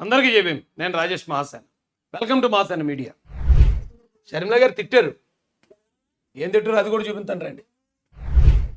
అందరికీ చెప్పాం నేను Rajesh Mahasen. Welcome to Mahasen media. Sharmila garu తిట్టారు. ఏం తిట్టారు అది కూడా చూపిస్తాను రండి.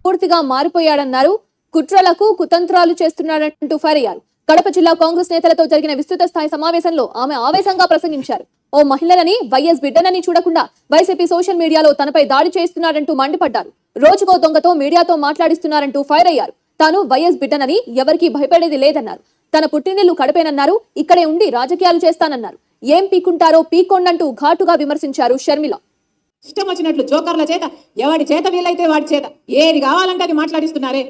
పూర్తిగా మారిపోయాడన్నారు. కుట్రలకు కుతంత్రాలు చేస్తున్నాడంటూ ఫైర్ అయ్యారు కడప జిల్లా కాంగ్రెస్ నేతలతో జరిగిన విస్తృత స్థాయి సమావేశంలో ఆమె ఆవేశంగా ప్రసంగించారు. ఓ మహిళలని వైఎస్ బిడ్డనని చూడకుండా వైసీపీ సోషల్ మీడియాలో తనపై దాడి చేస్తున్నారంటూ మండిపడ్డారు. రోజుకో దొంగతో మీడియాతో మాట్లాడిస్తున్నారంటూ ఫైర్ అయ్యారు. తాను వైఎస్ బిడ్డనని ఎవరికీ భయపడేది లేదన్నారు. తన పుట్టినిల్లు కడపేనన్నారు ఇక్కడే ఉండి రాజకీయాలు చేస్తానన్నారు. ఏం పీకుంటారో పీకొండంటూ ఘాటుగా విమర్శించారు షర్మిల. ఇష్టం వచ్చినట్లు జోకర్ల చేత ఎవడి చేత వీలైతే వాడి చేత ఏది కావాలంటే అది మాట్లాడిస్తున్నారే.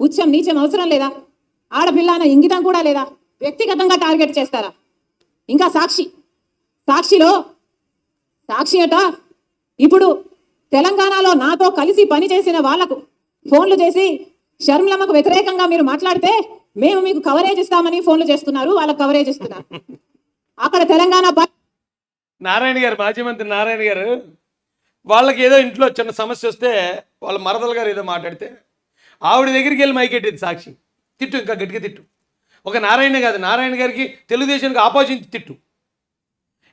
ఉచ్చం నీచం అవసరం లేదా? ఆడపిల్ల అన్న ఇంగితం కూడా లేదా? వ్యక్తిగతంగా టార్గెట్ చేస్తారా? ఇంకా సాక్షి సాక్షిలో సాక్షి అట ఇప్పుడు తెలంగాణలో నాతో కలిసి పనిచేసిన వాళ్ళకు ఫోన్లు చేసి షర్మిలమ్మకు వ్యతిరేకంగా మీరు మాట్లాడితే మేము మీకు కవరేజ్ ఇస్తామని ఫోన్లు చేస్తున్నారు వాళ్ళకి కవరేజ్ ఇస్తున్నారు అక్కడ తెలంగాణ నారాయణ గారు మాజీ మంత్రి నారాయణ గారు వాళ్ళకి ఏదో ఇంట్లో చిన్న సమస్య వస్తే వాళ్ళ మరదల గారు ఏదో మాట్లాడితే ఆవిడ దగ్గరికి వెళ్ళి మైకెట్టింది సాక్షి. తిట్టు ఇంకా గట్టిగా తిట్టు. ఒక నారాయణ కాదు నారాయణ గారికి తెలుగుదేశానికి ఆపోజిట్ తిట్టు.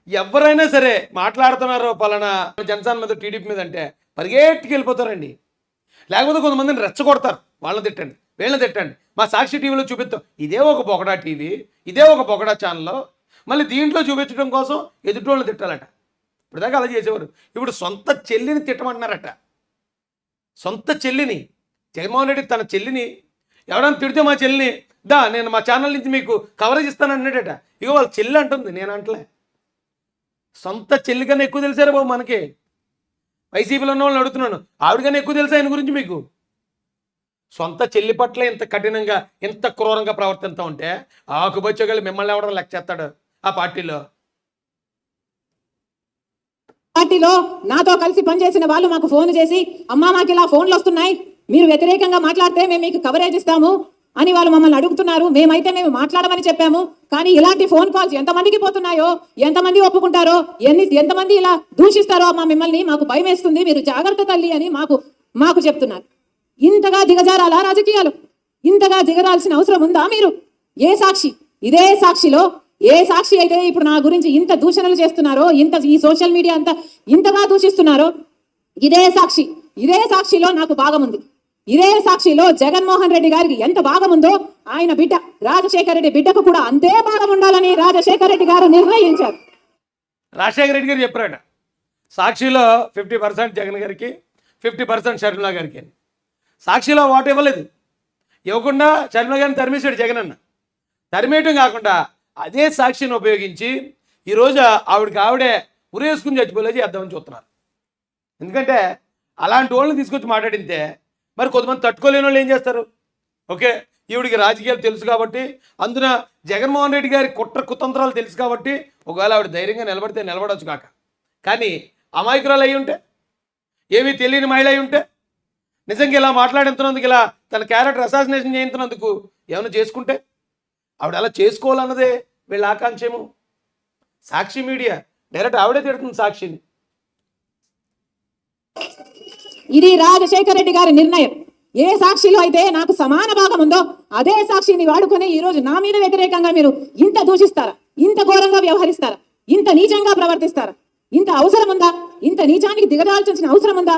ఎవరైనా సరే మాట్లాడుతున్నారో పలానా జనసేన మీద టీడీపీ మీద అంటే పరిగెట్టుకు వెళ్ళిపోతారండి లేకపోతే కొంతమందిని రెచ్చగొడతారు వాళ్ళని తిట్టండి. వీళ్ళని తిట్టండి. మా సాక్షి టీవీలో చూపిస్తాం. ఇదే ఒక పొగడా టీవీ ఇదే ఒక పొగడా ఛానల్లో మళ్ళీ దీంట్లో చూపించడం కోసం ఎదుటోళ్ళు తిట్టాలట. ఇప్పుడు దాకా అలా చేసేవారు. ఇప్పుడు సొంత చెల్లిని తిట్టమంటున్నారట. సొంత చెల్లిని జగన్మోహన్ రెడ్డి తన చెల్లిని ఎవడన్నా తిడితే మా చెల్లిని దా నేను మా ఛానల్ నుంచి మీకు కవరేజ్ ఇస్తాను అన్నాడట. ఇక వాళ్ళ చెల్లి అంటుంది నేను అంటలే. సొంత చెల్లి కన్నా ఎక్కువ తెలిసారా బాబు మనకి? వైసీపీలో ఉన్న వాళ్ళని అడుగుతున్నాను. ఆవిడ కన్నా ఎక్కువ తెలుసా ఆయన గురించి మీకు? సొంత చెల్లి పట్ల ఇంత కఠినంగా ఇంత క్రూరంగా ప్రవర్తిస్తూ ఉంటే ఆకుపచ్చగలు మిమ్మల్ని ఎవడో లెక్క చేస్తాడు ఆ పార్టీలో? పార్టీలో నాతో కలిసి పనిచేసిన వాళ్ళు మాకు ఫోన్ చేసి అమ్మా మాకు ఇలా ఫోన్లు వస్తున్నాయి. మీరు వ్యతిరేకంగా మాట్లాడితే మేము మీకు కవరేజ్ ఇస్తాము అని వాళ్ళు మమ్మల్ని అడుగుతున్నారు. మేమైతే మేము మాట్లాడమని చెప్పాము. కానీ ఇలాంటి ఫోన్ కాల్స్ ఎంతమందికి పోతున్నాయో ఎంతమంది ఒప్పుకుంటారో ఎన్ని ఎంతమంది ఇలా దూషిస్తారో మా మిమ్మల్ని మాకు భయం వేస్తుంది మీరు జాగ్రత్త తల్లి అని మాకు మాకు చెప్తున్నారు. ఇంతగా దిగజారాలా రాజకీయాలు? ఇంతగా దిగరాల్సిన అవసరం ఉందా మీరు? ఏ సాక్షి? ఇదే సాక్షిలో ఏ సాక్షి అయితే ఇప్పుడు నా గురించి ఇంత దూషణలు చేస్తున్నారో ఇంత ఈ సోషల్ మీడియా అంతా ఇంతగా దూషిస్తున్నారో ఇదే సాక్షి. ఇదే సాక్షిలో నాకు భాగం ఉంది. ఇదే సాక్షిలో జగన్మోహన్ రెడ్డి గారికి ఎంత భాగం ఉందో ఆయన బిడ్డ రాజశేఖర రెడ్డి బిడ్డకు కూడా అంతే భాగం ఉండాలని రాజశేఖర రెడ్డి గారు నిర్ణయించారు. రాజశేఖర రెడ్డి గారు చెప్పారట. సాక్షిలో ఫిఫ్టీ పర్సెంట్ జగన్ గారికి ఫిఫ్టీ పర్సెంట్ షర్మిల గారికి సాక్షిలో ఓటు ఇవ్వలేదు. ఇవ్వకుండా షర్మిల గారిని తరిమేశాడు జగన్ అన్న. తరిమేయటం కాకుండా అదే సాక్షిని ఉపయోగించి ఈరోజు ఆవిడకి ఆవిడే ఉరేసుకుని చచ్చిపోలేదు చేద్దామని చూస్తున్నారు. ఎందుకంటే అలాంటి వాళ్ళని తీసుకొచ్చి మాట్లాడితే మరి కొంతమంది తట్టుకోలేని వాళ్ళు ఏం చేస్తారు? ఓకే ఈవిడికి రాజకీయాలు తెలుసు కాబట్టి అందున జగన్మోహన్ రెడ్డి గారి కుట్ర కుతంత్రాలు తెలుసు కాబట్టి ఒకవేళ ఆవిడ ధైర్యంగా నిలబడితే నిలబడొచ్చు కాక. కానీ అమాయకురాలు అయి ఉంటే ఏమీ తెలియని మహిళ అయి ఉంటే నిజంగా ఇలా మాట్లాడుతున్నందుకు ఇలా తన క్యారెక్టర్ అసాసినేషన్ చేయించినందుకు ఏమైనా చేసుకుంటే? ఆవిడ అలా చేసుకోవాలన్నదే వీళ్ళ ఆకాంక్షము. సాక్షి మీడియా. డైరెక్ట్ ఆవిడే తిడుతుంది సాక్షిని. ఇది రాజశేఖర రెడ్డి గారి నిర్ణయం. ఏ సాక్షిలో అయితే నాకు సమాన భాగం ఉందో అదే సాక్షిని వాడుకొని ఈ రోజు నా మీద వ్యతిరేకంగా మీరు ఇంత దూషిస్తారా? ఇంత ఘోరంగా వ్యవహరిస్తారా? ఇంత నీచంగా ప్రవర్తిస్తారా? ఇంత అవసరం ఉందా? ఇంత నీచానికి దిగదాల్సిన అవసరం ఉందా?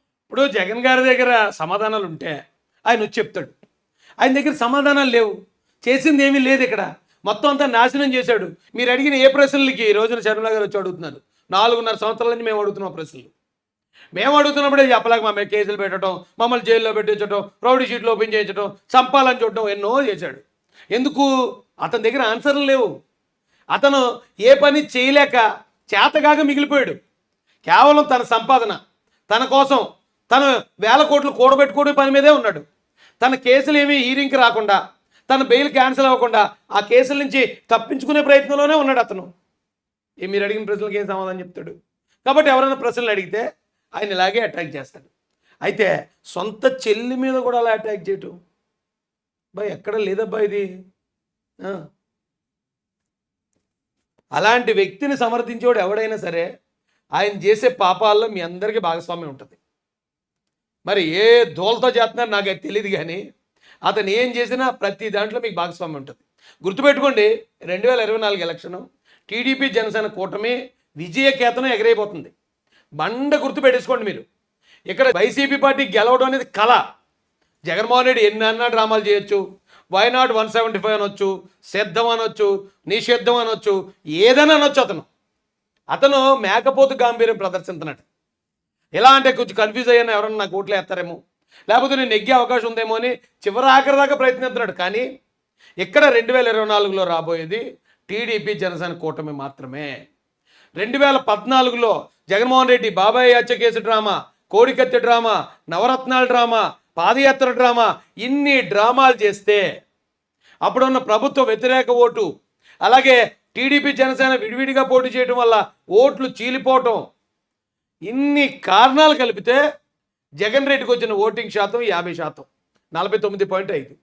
ఇప్పుడు జగన్ గారి దగ్గర సమాధానాలు ఉంటే ఆయన వచ్చి చెప్తాడు. ఆయన దగ్గర సమాధానాలు లేవు. చేసింది ఏమీ లేదు ఇక్కడ. మొత్తం అంతా నాశనం చేశాడు. మీరు అడిగిన ఏ ప్రశ్నలకి ఈ రోజున శర్మిల గారు వచ్చి అడుగుతున్నారు? నాలుగున్నర సంవత్సరాల నుంచి మేము అడుగుతున్నాం ప్రశ్నలు. మేము అడుగుతున్నప్పుడే చెప్పలేక మా కేసులు పెట్టడం మమ్మల్ని జైల్లో పెట్టించడం రౌడీ షీట్లు ఓపెన్ చేయించడం చంపాలని చూడటం ఎన్నో చేశాడు. ఎందుకు? అతని దగ్గర ఆన్సర్లు లేవు. అతను ఏ పని చేయలేక చేతగాక మిగిలిపోయాడు. కేవలం తన సంపాదన తన కోసం తను వేల కోట్లు కూడబెట్టుకోవడం పని మీదే ఉన్నాడు. తన కేసులు ఏమీ హీరింగ్కి రాకుండా తన బెయిల్ క్యాన్సిల్ అవ్వకుండా ఆ కేసుల నుంచి తప్పించుకునే ప్రయత్నంలోనే ఉన్నాడు అతను. ఏ మీరు అడిగిన ప్రశ్నలకు ఏం సమాధానం చెప్తాడు? కాబట్టి ఎవరైనా ప్రశ్నలు అడిగితే ఆయన ఇలాగే అటాక్ చేస్తాడు. అయితే సొంత చెల్లి మీద కూడా అలా అటాక్ చేయటం? బా ఎక్కడ లేదబ్బా ఇది? అలాంటి వ్యక్తిని సమర్థించేవాడు ఎవడైనా సరే ఆయన చేసే పాపాల్లో మీ అందరికీ భాగస్వామ్యం ఉంటుంది. మరి ఏ దోలతో చేస్తున్నారో నాకు అది తెలియదు కానీ అతను ఏం చేసినా ప్రతి దాంట్లో మీకు భాగస్వామ్యం ఉంటుంది. గుర్తుపెట్టుకోండి రెండు వేల ఇరవై నాలుగు ఎలక్షన్ టీడీపీ జనసేన కూటమి విజయకేతనం ఎగరైపోతుంది బండ గుర్తుపెట్టేసుకోండి మీరు. ఇక్కడ వైసీపీ పార్టీ గెలవడం అనేది కళ. జగన్మోహన్ రెడ్డి ఎన్ని అన్నా డ్రామాలు చేయొచ్చు వైనాట్ వన్ సెవెంటీ ఫైవ్ అనొచ్చు సిద్ధం అనొచ్చు నిషిద్ధం అనొచ్చు ఏదైనా అనొచ్చు అతను. అతను మేకపోతు గాంభీర్యం ప్రదర్శించినట్టు. ఎలా అంటే కొంచెం కన్ఫ్యూజ్ అయ్యాను ఎవరన్నా నాకు ఓట్లు వేస్తారేమో. లేకపోతే నేను నెగ్గే అవకాశం ఉందేమో అని చివరి ఆఖరి దాకా ప్రయత్నిస్తున్నాడు. కానీ ఇక్కడ రెండు వేల ఇరవై నాలుగులో రాబోయేది టీడీపీ జనసేన కూటమి మాత్రమే. రెండు వేల పద్నాలుగులో జగన్మోహన్ రెడ్డి బాబాయ్ హత్య కేసు డ్రామా కోడికత్తి డ్రామా నవరత్నాల డ్రామా పాదయాత్ర డ్రామా ఇన్ని డ్రామాలు చేస్తే అప్పుడున్న ప్రభుత్వ వ్యతిరేక ఓటు అలాగే టీడీపీ జనసేన విడివిడిగా పోటీ చేయడం వల్ల ఓట్లు చీలిపోవటం ఇన్ని కారణాలు కలిపితే జగన్ రెడ్డికి వచ్చిన ఓటింగ్ శాతం యాభై శాతం. నలభై తొమ్మిది పాయింట్ ఐదు.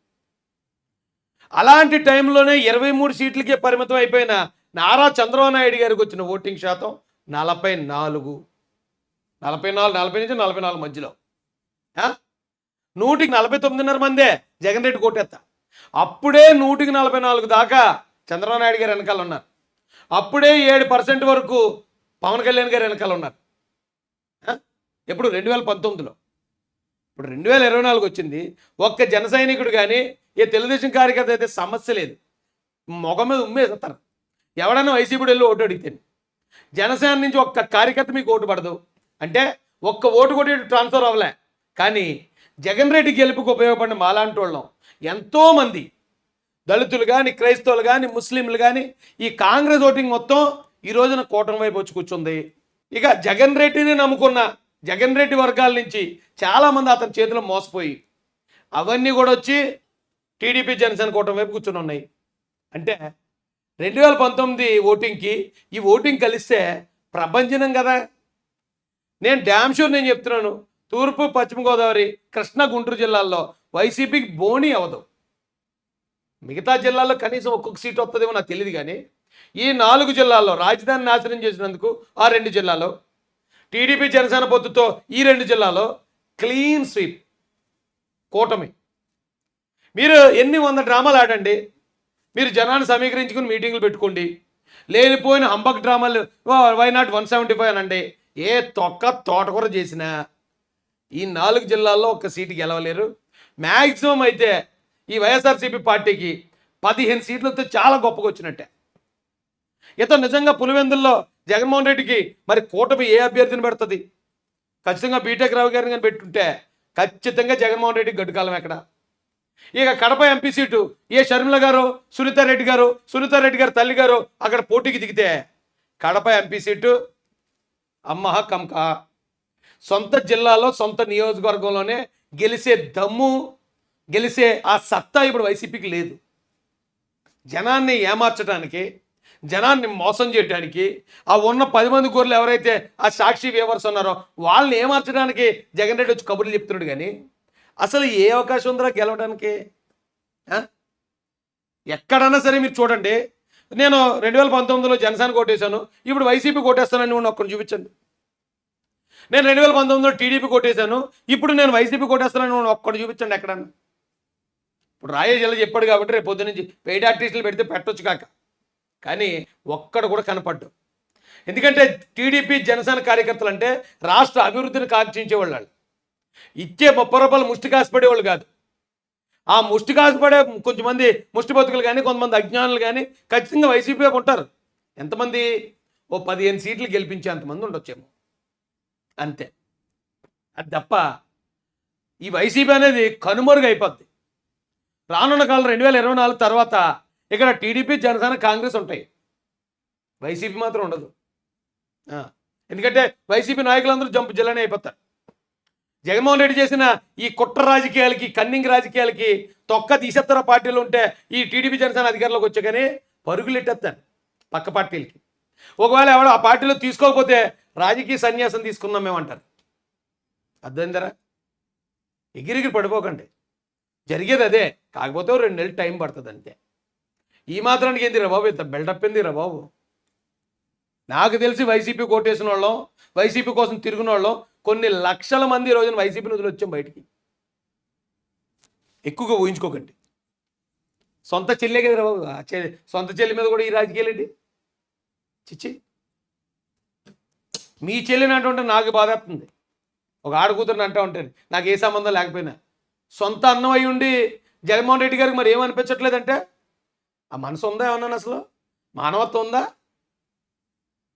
అలాంటి టైంలోనే ఇరవై మూడు సీట్లకే పరిమితం అయిపోయిన నారా చంద్రబాబు నాయుడు గారికి వచ్చిన ఓటింగ్ శాతం నలభై నాలుగు. నలభై నాలుగు నలభై నుంచి నలభై నాలుగు మధ్యలో. నూటికి నలభై తొమ్మిదిన్నర మందే జగన్ రెడ్డి కోటేస్తా అప్పుడే నూటికి నలభై నాలుగు దాకా చంద్రబాబు నాయుడు గారు వెనకాల ఉన్నారు. అప్పుడే ఏడు పర్సెంట్ వరకు పవన్ కళ్యాణ్ గారు వెనకాల ఉన్నారు. ఎప్పుడు రెండు వేల పంతొమ్మిదిలో. ఇప్పుడు రెండు వేల ఇరవై నాలుగు వచ్చింది. ఒక్క జన సైనికుడు కానీ ఏ తెలుగుదేశం కార్యకర్త అయితే సమస్య లేదు. మొగ మీద ఉమ్మేస్తారు. ఎవడైనా వైసీపీడు వెళ్ళి ఓటు అడిగితేను జనసేన నుంచి ఒక్క కార్యకర్త మీకు ఓటు పడదు. అంటే ఒక్క ఓటు కొట్టి ట్రాన్స్ఫర్ అవ్వలే. కానీ జగన్ రెడ్డి గెలుపుకు ఉపయోగపడిన మాలాంటి వాళ్ళం ఎంతోమంది దళితులు కానీ క్రైస్తవులు కానీ ముస్లింలు కానీ ఈ కాంగ్రెస్ ఓటింగ్ మొత్తం ఈ రోజున కూటమి వైపు వచ్చి కూర్చుంది. ఇక జగన్ రెడ్డిని నమ్ముకున్న జగన్ రెడ్డి వర్గాల నుంచి చాలామంది అతని చేతిలో మోసపోయి అవన్నీ కూడా వచ్చి టీడీపీ జనసేన కూటమి వైపు కూర్చుని ఉన్నాయి. అంటే రెండు వేల పంతొమ్మిది ఓటింగ్కి ఈ ఓటింగ్ కలిస్తే ప్రభంజనం కదా. నేను డ్యామ్ షూర్ నేను చెప్తున్నాను. తూర్పు పశ్చిమ గోదావరి కృష్ణా గుంటూరు జిల్లాల్లో వైసీపీకి బోణి అవ్వదు. మిగతా జిల్లాల్లో కనీసం ఒక్కొక్క సీట్ వస్తుందేమో నాకు తెలియదు కానీ ఈ నాలుగు జిల్లాల్లో రాజధాని నాశనం చేసినందుకు ఆ రెండు జిల్లాలో టీడీపీ జనసేన పొత్తుతో ఈ రెండు జిల్లాలో క్లీన్ స్వీప్ కూటమి. మీరు ఎన్ని వంద డ్రామాలు ఆడండి మీరు జనాన్ని సమీకరించుకుని మీటింగులు పెట్టుకోండి. లేనిపోయిన హంబక్ డ్రామాలు why not one seventy five అనండి. ఏ తొక్క తోటకూర చేసినా ఈ నాలుగు జిల్లాల్లో ఒక్క సీటు గెలవలేరు. మ్యాక్సిమం అయితే ఈ వైఎస్ఆర్సీపీ పార్టీకి పదిహేను సీట్లు చాలా గొప్పగా వచ్చినట్టే. ఇతను నిజంగా పులివెందుల్లో జగన్మోహన్ రెడ్డికి మరి కూటమి ఏ అభ్యర్థిని పెడుతుంది? ఖచ్చితంగా బీటెక్ రావు గారిని కానీ పెట్టుంటే ఖచ్చితంగా జగన్మోహన్ రెడ్డి గడ్డుకాలం ఎక్కడ? ఇక కడప ఎంపీ సీటు ఏ షర్మిల గారు సునీతారెడ్డి గారు సునీతారెడ్డి గారు తల్లి గారు అక్కడ పోటీకి దిగితే కడప ఎంపీ సీటు అమ్మహ కమ్క. సొంత జిల్లాలో సొంత నియోజకవర్గంలోనే గెలిచే దమ్ము గెలిచే ఆ సత్తా ఇప్పుడు వైసీపీకి లేదు. జనాన్ని ఏమార్చడానికి జనాన్ని మోసం చేయడానికి ఆ ఉన్న పది మంది గొర్రెలు ఎవరైతే ఆ సాక్షి వేవర్స్ ఉన్నారో వాళ్ళని ఏమార్చడానికి జగన్ రెడ్డి వచ్చి కబుర్లు చెప్తున్నాడు కానీ అసలు ఏ అవకాశం ఉందిరా గెలవడానికి ఎక్కడన్నా సరే మీరు చూడండి. నేను రెండు వేల పంతొమ్మిదిలో జనసేన కొట్టేశాను ఇప్పుడు వైసీపీ కొట్టేస్తానని నువ్వు ఒక్కరిని చూపించండి. నేను రెండు వేల పంతొమ్మిదిలో టీడీపీ కొట్టేశాను ఇప్పుడు నేను వైసీపీ కొట్టేస్తానని ఉన్న ఒక్కడు చూపించండి ఎక్కడన్నా. ఇప్పుడు రాయే జిల్లా చెప్పాడు కాబట్టి రేపు పొద్దు నుంచి పెయిడ్ ఆర్టిస్టులు పెడితే పెట్టొచ్చు కాక. కానీ ఒక్కడు కూడా కనపడ్డు. ఎందుకంటే టీడీపీ జనసేన కార్యకర్తలు అంటే రాష్ట్ర అభివృద్ధిని కాంక్షించేవాళ్ళు వాళ్ళు. ఇచ్చే ముప్పై రూపాయలు ముష్టి కాసిపడేవాళ్ళు కాదు. ఆ ముష్టి కాసిపడే కొంతమంది ముష్టి బతుకులు కానీ కొంతమంది అజ్ఞానులు కానీ ఖచ్చితంగా వైసీపీ ఉంటారు. ఎంతమంది? ఓ పదిహేను సీట్లు గెలిపించే అంతమంది ఉండొచ్చేమో. అంతే. అది తప్ప ఈ వైసీపీ అనేది కనుమరుగైపోద్ది. అయిపోద్ది రానున్న కాలం రెండు వేల ఇరవై నాలుగు తర్వాత ఇక్కడ టీడీపీ జనసేన కాంగ్రెస్ ఉంటాయి. వైసీపీ మాత్రం ఉండదు. ఎందుకంటే వైసీపీ నాయకులందరూ జంపు జిల్లానే అయిపోతారు. జగన్మోహన్ రెడ్డి చేసిన ఈ కుట్ర రాజకీయాలకి కన్నింగ్ రాజకీయాలకి తొక్క తీసేత్తర పార్టీలు ఉంటే ఈ టీడీపీ జనసేన అధికారంలోకి వచ్చా కానీ పరుగులెట్టేస్తారు పక్క పార్టీలకి. ఒకవేళ ఎవడో ఆ పార్టీలో తీసుకోకపోతే రాజకీయ సన్యాసం తీసుకున్నాం మేమంటారు. అర్థమైందరా? ఎగిరిగిరి పడిపోకండి. జరిగేది అదే. కాకపోతే రెండు నెలలు టైం పడుతుంది అంతే. ఈ మాత్రానికి ఏంది రా బాబు ఇంత బిల్డప్ ఏంది రా బాబు? నాకు తెలిసి వైసీపీ కోటేసిన వాళ్ళం వైసీపీ కోసం తిరిగిన వాళ్ళం కొన్ని లక్షల మంది రోజున వైసీపీ వదిలి వచ్చాం బయటికి. ఎక్కువగా ఊహించుకోకండి. సొంత చెల్లే కదా బాబు? ఆ సొంత చెల్లి మీద కూడా ఈ రాజకీయాలండి చిచ్చి. మీ చెల్లిని అంటుంటే నాకు బాధ ఒక ఆడకూతురుని అంటూ ఉంటాను నాకు ఏ సంబంధం లేకపోయినా. సొంత అన్నం అయి ఉండి జగన్మోహన్ రెడ్డి గారికి మరి ఏమనిపించట్లేదంటే ఆ మనసు ఉందా ఏమన్నాను అసలు? మానవత్వం ఉందా?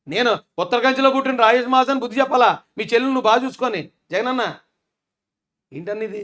నేను ఉత్తరకంచిలో పుట్టిన రాజేష్ మాసాన్ని బుద్ధి చెప్పాలా? మీ చెల్లెలు నువ్వు బాగా చూసుకొని. జగనన్న ఏంటన్నది